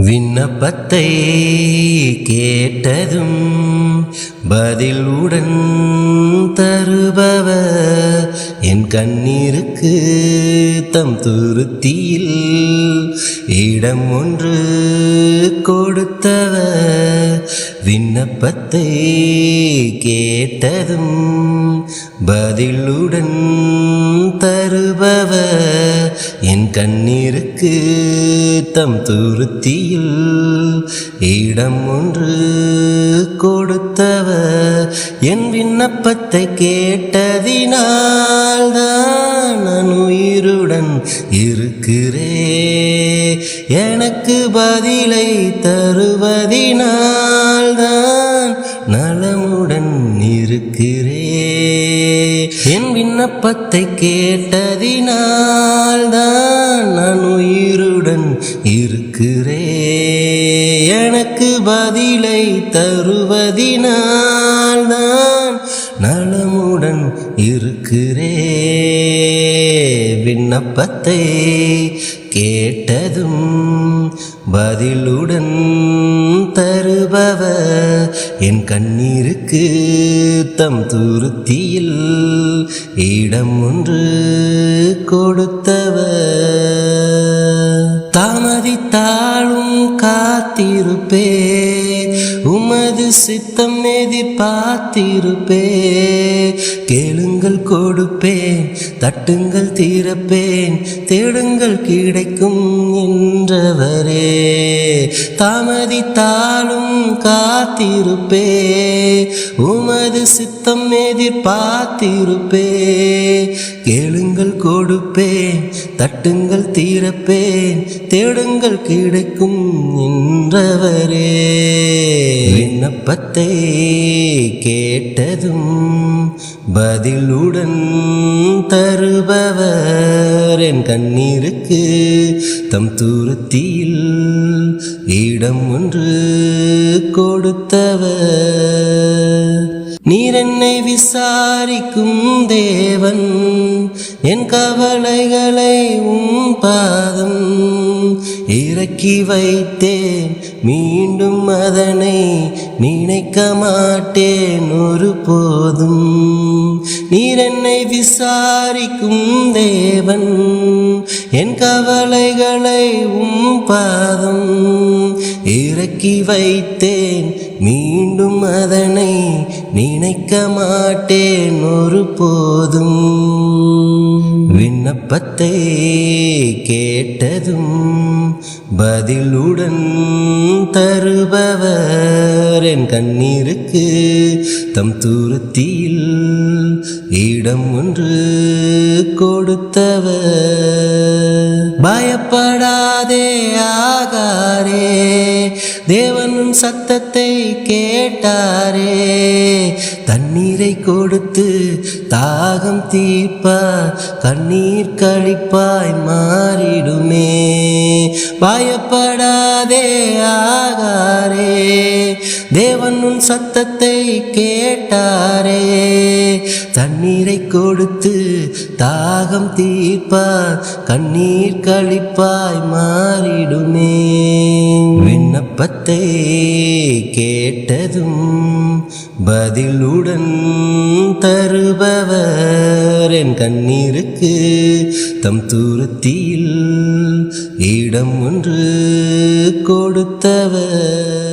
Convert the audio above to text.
விண்ணப்பத்தை கேட்டதும் பதிலுடன் தருபவர். என் கண்ணீருக்கு தம் துருத்தியில் இடம் ஒன்று கொடுத்தவர். விண்ணப்பத்தை கேட்டதும் பதிலுடன் தருபவர். என் கண்ணீருக்கு தம் துருத்தியில் இடம் ஒன்று கொடுத்தவர். என் விண்ணப்பத்தை கேட்டதினால் தான் நான் உயிருடன் இருக்கிறே எனக்கு பதிலை தருவதினால் தான் நலமுடன் இருக்கிறேன். என் விண்ணப்பத்தை கேட்டதினால்தான் நான் உயிருடன் இருக்கிறே எனக்கு பதிலை தருவதினால்தான் நலமுடன் இருக்கிறே விண்ணப்பத்தை கேட்டதும் பதிலுடன் தருபவர் என் கண்ணீருக்கு தம் துருத்தியில் இடம் ஒன்று கொடுத்தவர். காத்திருப்பே உமது சித்தம் எதி பார்த்திருப்பே கேளுங்கள் கொடுப்பேன் தட்டுங்கள் தீரப்பேன் தேடுங்கள் கிடைக்கும் என்றவரே. தாமதித்தாலும் காத்திருப்பே உமது சித்தம் எதிர்பார்த்திருப்பே கேளுங்கள் கொடுப்பேன் தட்டுங்கள் தீரப்பேன் தேடுங்கள் கிடைக்கும் நின்றவரே. விண்ணப்பத்தை கேட்டதும் பதிலுடன் தருபவர். என் கண்ணீருக்கு தம் தூரத்தியில் இடம் ஒன்று கொடுத்தவர். நீர் என்னை விசாரிக்கும் தேவன். என் கவலைகளை உம் பாதம். இறக்கி வைத்தேன் மீண்டும் அதனை நினைக்க மாட்டேன் ஒரு போதும். நீர் என்னை விசாரிக்கும் தேவன். என் கவலைகளை உம் பாதம். இறக்கி வைத்தேன். மீண்டும் அதனை நினைக்க மாட்டேன். ஒரு போதும் விண்ணப்பத்தை கேட்டதும் பதிலுடன் தருபவர் என் கண்ணீருக்கு தம் துருத்தியில் இடம் ஒன்று கொடுத்தவர். பயப்படாதே ஆகாரே. தேவன் சத்தத்தை கேட்டாரே தண்ணீரை கொடுத்து தாகம் தீர்ப்பா கண்ணீர் கழிப்பாய் மாறிடுமே. பயப்படாதே ஆகாரே தேவன் உன் சத்தத்தை கேட்டாரே தண்ணீரை கொடுத்து தாகம் தீர்ப்பார் கண்ணீர் கழிப்பாய் மாறிடுமே. விண்ணப்பத்தை கேட்டதும் பதிலுடன் தருபவர். என் கண்ணீருக்கு தம் தூரத்தியில் இடம் ஒன்று கொடுத்தவர்.